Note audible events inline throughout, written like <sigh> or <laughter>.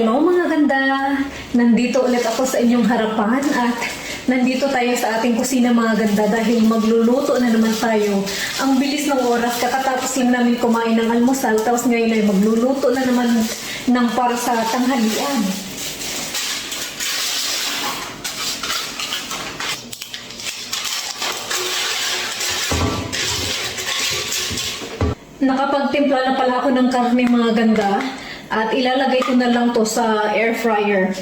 Hello mga ganda! Nandito ulit ako sa inyong harapan at nandito tayo sa ating kusina mga ganda dahil magluluto na naman tayo. Ang bilis ng oras, kakatapos lang namin kumain ng almusal tapos ngayon ay magluluto na naman ng para sa tanghalian. Nakapagtimpla na pala ako ng karne mga ganda at ilalagay ko na lang to sa air fryer.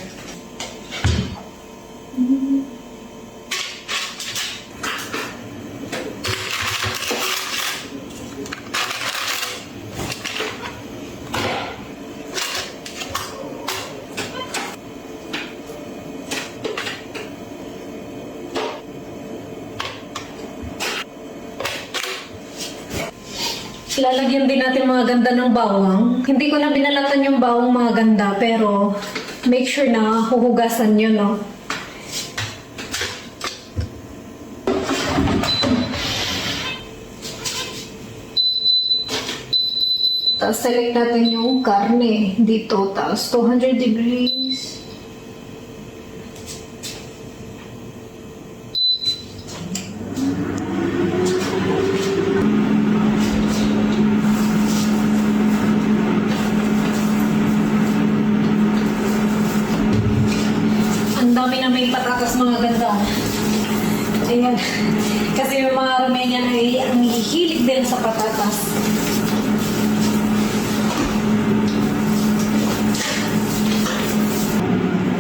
Lalagyan din natin mga ganda ng bawang. Hindi ko na binalatan yung bawang mga ganda, pero make sure na huhugasan nyo, no? Tapos select natin yung karne dito. Tapos 200 degrees. Ang dami na may patatas mga ganda. Ayan. Kasi yung mga Romanian ay ang hihilig din sa patatas.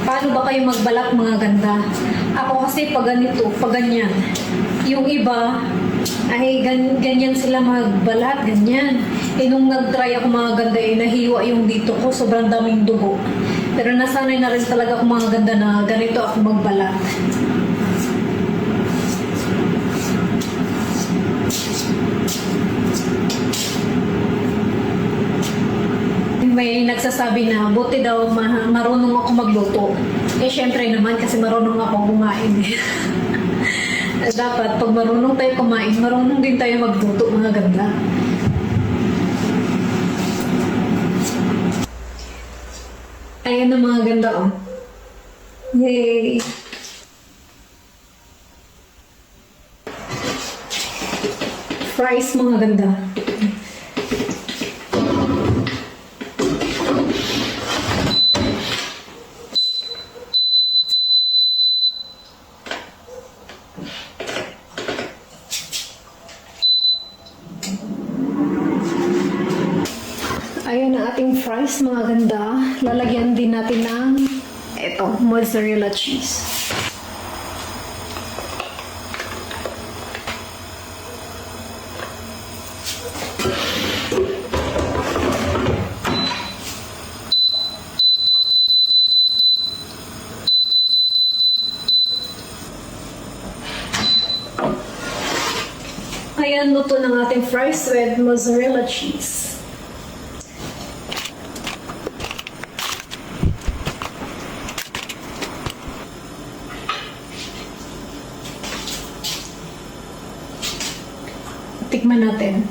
Paano ba kayo magbalak mga ganda? Ako kasi pag ganito, pag ganyan. Yung iba, ay gan, ganyan sila magbalat, ganyan. Eh nung nag-try ako mga ganda, eh nahiwa yung dito ko, sobrang daming dugo. Pero nasanay na rin talaga ako mga ganda na ganito ako magbalat. May nagsasabi na buti daw ma- marunong ako magluto. Eh syempre naman kasi marunong ako kumain. eh. <laughs> Dapat pag marunong tayo kumain, marunong din tayo magluto mga ganda. Ayan na mga ganda oh. Yay! Fries mga ganda. Ating fries mga ganda. Lalagyan din natin ng ito, mozzarella cheese. Ayan, luto ng ating fries with mozzarella cheese. tikman natin.